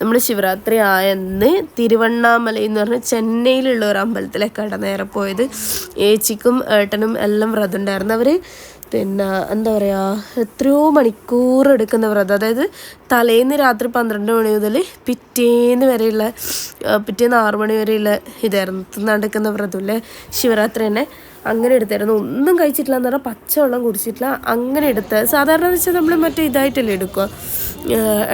നമ്മൾ ശിവരാത്രി ആയെന്ന് തിരുവണ്ണാമല എന്ന് പറഞ്ഞ ചെന്നൈയിലുള്ള ഒരു അമ്പലത്തിലേക്കാണ് നേരെ പോയത്. ഏച്ചിക്കും ഏട്ടനും എല്ലാം വ്രതം ഉണ്ടായിരുന്നു. അവർ പിന്നെ എന്താ പറയുക എത്രയോ മണിക്കൂർ എടുക്കുന്ന വ്രതം. അതായത് തലേന്ന് രാത്രി പന്ത്രണ്ട് മണി മുതൽ പിറ്റേന്ന് വരെയുള്ള പിറ്റേന്ന് ആറ് മണി വരെയുള്ള ഇതായിരുന്നു നടക്കുന്ന വ്രതമില്ലേ ശിവരാത്രി തന്നെ. അങ്ങനെ എടുത്തായിരുന്നു. ഒന്നും കഴിച്ചിട്ടില്ല എന്ന് പറഞ്ഞാൽ പച്ചവെള്ളം കുടിച്ചിട്ടില്ല. അങ്ങനെ എടുത്ത് സാധാരണ വെച്ചാൽ നമ്മൾ മറ്റേ ഇതായിട്ടല്ലേ എടുക്കുക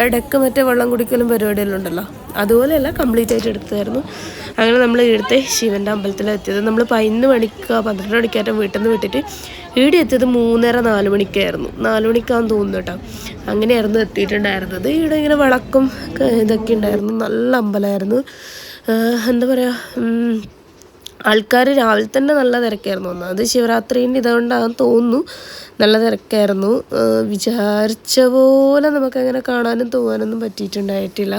ഇടയ്ക്ക് മറ്റേ വെള്ളം കുടിക്കലും പരിപാടിയെല്ലാം ഉണ്ടല്ലോ. അതുപോലെയല്ല കംപ്ലീറ്റ് ആയിട്ട് എടുത്തായിരുന്നു. അങ്ങനെ നമ്മൾ ഇവിടുത്തെ ശിവന്റെ അമ്പലത്തിലെത്തിയത് നമ്മൾ പതിനൊന്ന് മണിക്ക് പന്ത്രണ്ട് മണിക്കായിട്ട് വീട്ടിൽ നിന്ന് വിട്ടിട്ട് ഇവിടെ എത്തിയത് മൂന്നര നാല് മണിക്കായിരുന്നു. നാല് മണിക്കാന്ന് തോന്നുന്നു കേട്ടോ. അങ്ങനെയായിരുന്നു എത്തിയിട്ടുണ്ടായിരുന്നത്. ഇവിടെ ഇങ്ങനെ വിളക്കും ഇതൊക്കെ ഉണ്ടായിരുന്നു. നല്ല അമ്പലമായിരുന്നു എന്താ പറയുക ആൾക്കാർ രാവിലെ തന്നെ നല്ല തിരക്കായിരുന്നു അത് ശിവരാത്രീന്റെ ഇതുകൊണ്ടാണെന്ന് തോന്നുന്നു നല്ല തിരക്കായിരുന്നു. വിചാരിച്ച പോലെ നമുക്കങ്ങനെ കാണാനും തോന്നാനൊന്നും പറ്റിയിട്ടുണ്ടായിട്ടില്ല.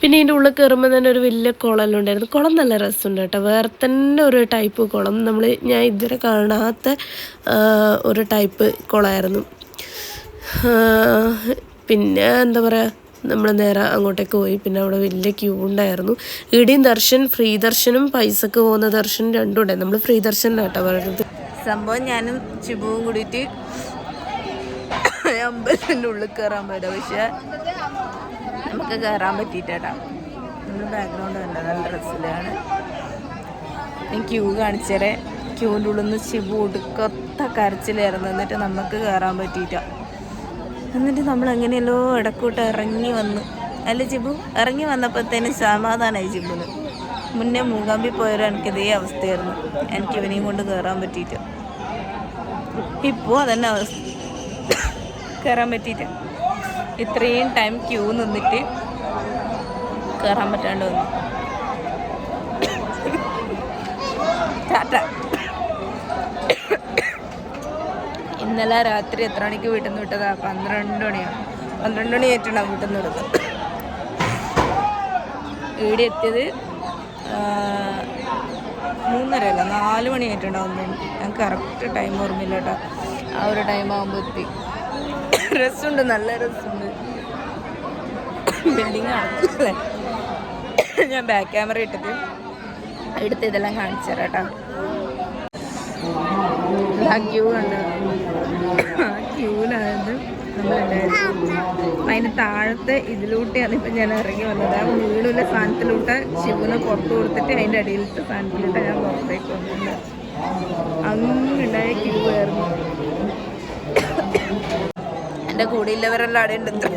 പിന്നെ ഇതിന്റെ ഉള്ളിൽ കയറുമ്പോൾ തന്നെ ഒരു വലിയ കുളം ഉണ്ടായിരുന്നു. കുളം നല്ല രസമുണ്ട് കേട്ടോ. വേറെ തന്നെ ഒരു ടൈപ്പ് കുളം. നമ്മൾ ഞാൻ ഇതുവരെ കാണാത്ത ഒരു ടൈപ്പ് കുളമായിരുന്നു പിന്നെ എന്താ പറയുക നമ്മൾ നേരെ അങ്ങോട്ടേക്ക് പോയി. പിന്നെ അവിടെ വലിയ ക്യൂ ഉണ്ടായിരുന്നു. ഇടിയും ദർശൻ ഫ്രീ ദർശനും പൈസക്ക് പോകുന്ന ദർശനം രണ്ടും ഉണ്ടായി നമ്മൾ ഫ്രീ ദർശനിലാട്ടോ പറയുന്നത്. സംഭവം ഞാനും ചിബുവും കൂടിയിട്ട് അമ്പലത്തിന്റെ ഉള്ളിൽ കയറാൻ പോയത്. പക്ഷേ നമുക്ക് കയറാൻ പറ്റിയിട്ടാ നമ്മൾ ബാക്ക്ഗ്രൗണ്ട് കണ്ട നല്ല ഡ്രസ്സിലാണ് ഞാൻ ക്യൂ കാണിച്ചേരെ. ക്യൂവിന്റെ ഉള്ളിൽ നിന്ന് ചിബു ഒടുക്കത്ത കരച്ചിലായിരുന്നു. എന്നിട്ട് നമുക്ക് കയറാൻ പറ്റിയിട്ടാ. എന്നിട്ട് നമ്മൾ എങ്ങനെയല്ലോ ഇടക്കൂട്ട് ഇറങ്ങി വന്നു. അല്ല ജിബു? ഇറങ്ങി വന്നപ്പോഴത്തേനും സമാധാനമായി ജിബുന്. മുന്നേ മൂകാമ്പി പോയൊരു എനിക്ക് ഇതേ അവസ്ഥയായിരുന്നു. എനിക്ക് ഇവനെയും കൊണ്ട് കയറാൻ പറ്റിയിട്ട്. ഇപ്പോൾ അതന്നെ അവസ്ഥ. കയറാൻ പറ്റിയിട്ട്. ഇത്രയും ടൈം ക്യൂ നിന്നിട്ട് കയറാൻ പറ്റാണ്ട് വന്നു. ടാറ്റ. ഇന്നലെ രാത്രി എത്ര മണിക്ക് വീട്ടിൽ നിന്ന് വിട്ടതാ? പന്ത്രണ്ട് മണിയാണ് പന്ത്രണ്ട് മണി ആയിട്ടാണ് വീട്ടിൽ നിന്ന് വിടുന്നത്. ഇവിടെ എത്തിയത് മൂന്നര അല്ല നാല് മണി ആയിട്ടുണ്ടാവും ഞാൻ കറക്റ്റ് ടൈം ഓർമ്മയില്ല കേട്ടോ. ആ ഒരു ടൈം ആകുമ്പോൾ എത്തി. രസമുണ്ട് നല്ല രസമുണ്ട്. ബിൽഡിംഗ് ആണല്ലേ ഞാൻ ബാക്ക് ക്യാമറ ഇട്ടിട്ട് എടുത്ത് ഇതെല്ലാം കാണിച്ചു തരാം കേട്ടോ. ആ ക്യൂ ഉണ്ട് നമ്മളുണ്ടായിരുന്നു അതിന് താഴത്തെ ഇതിലൂട്ടെയാണ് ഇപ്പം ഞാൻ ഇറങ്ങി വന്നത്. ആ വീടുള്ള സാധനത്തിലൂട്ട് ശിവനെ പുറത്തു കൊടുത്തിട്ട് അതിന്റെ അടിയിലത്തെ സാധനത്തിലൂട്ട് ഞാൻ പുറത്തേക്ക് വന്നിട്ടുണ്ട് അങ്ങുണ്ടായ ക്യൂ ആയിരുന്നു. എന്റെ കൂടെയുള്ളവരെല്ലാം അവിടെ ഉണ്ട്.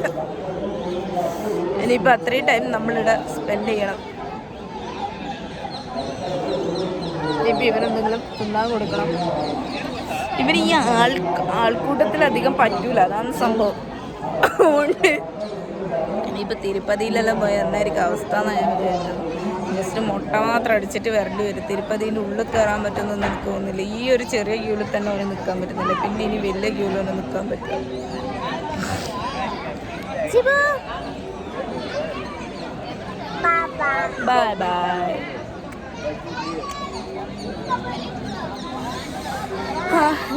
ഇനിയിപ്പോൾ അത്രയും ടൈം നമ്മളിവിടെ സ്പെൻഡ് ചെയ്യണം. ഇനിയിപ്പോൾ ഇവരെന്തെങ്കിലും തിന്നാൻ കൊടുക്കണം. ഇവർ ഈ ആൾ ആൾക്കൂട്ടത്തിൽ അധികം പറ്റൂല. അതാണ് സംഭവം. അതുകൊണ്ട് ഇനിയിപ്പോൾ തിരുപ്പതിയിലെല്ലാം പോയി എന്നായിരിക്കും അവസ്ഥ എന്നാണ് ഞാൻ വിചാരിച്ചത്. ജസ്റ്റ് മുട്ട മാത്രം അടിച്ചിട്ട് വരേണ്ടി വരും. തിരുപ്പതിന്റെ ഉള്ളിൽ കയറാൻ പറ്റുമെന്നൊന്നും എനിക്ക് തോന്നുന്നില്ല. ഈ ഒരു ചെറിയ ക്യൂവിൽ തന്നെ അവന് നിൽക്കാൻ പറ്റുന്നില്ല. പിന്നെ ഇനി വലിയ ക്യൂവിലൊന്നും നിൽക്കാൻ പറ്റും ബൈ ബൈ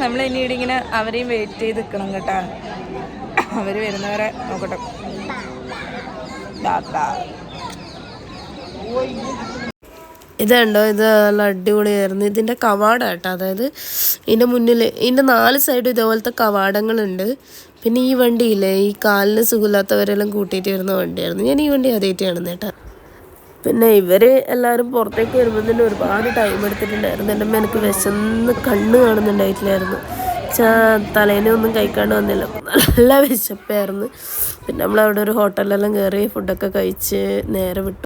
നമ്മൾ ഇനി ഇങ്ങനെ അവരെയും വെയിറ്റ് ചെയ്ത് നിൽക്കണം കേട്ടാ. അവർ വരുന്നവരെ നോക്കട്ടെ. ഇതുണ്ടോ ഇത് നല്ല അടിപൊളിയായിരുന്നു. ഇതിന്റെ കവാടം കേട്ടോ. അതായത് ഇതിന്റെ മുന്നിൽ ഇതിന്റെ നാല് സൈഡും ഇതേപോലത്തെ കവാടങ്ങളുണ്ട്. പിന്നെ ഈ വണ്ടിയില്ലേ ഈ കാലിന് സുഖമില്ലാത്തവരെല്ലാം കൂട്ടിയിട്ട് വരുന്ന വണ്ടിയായിരുന്നു. ഞാൻ ഈ വണ്ടി ആദ്യമായിട്ട് കേട്ടോ. പിന്നെ ഇവർ എല്ലാവരും പുറത്തേക്ക് വരുമ്പോൾ തന്നെ ഒരുപാട് ടൈം എടുത്തിട്ടുണ്ടായിരുന്നു. എന്റെ അമ്മ എനിക്ക് വിശന്ന് കണ്ണ് കാണുന്നുണ്ടായിട്ടില്ലായിരുന്നു. തലേനെ ഒന്നും കഴിക്കാണ്ട് വന്നില്ല. നല്ല വിശപ്പായിരുന്നു. പിന്നെ നമ്മൾ അവിടെ ഒരു ഹോട്ടലിലെല്ലാം കയറി ഫുഡൊക്കെ കഴിച്ച് നേരെ വിട്ടു.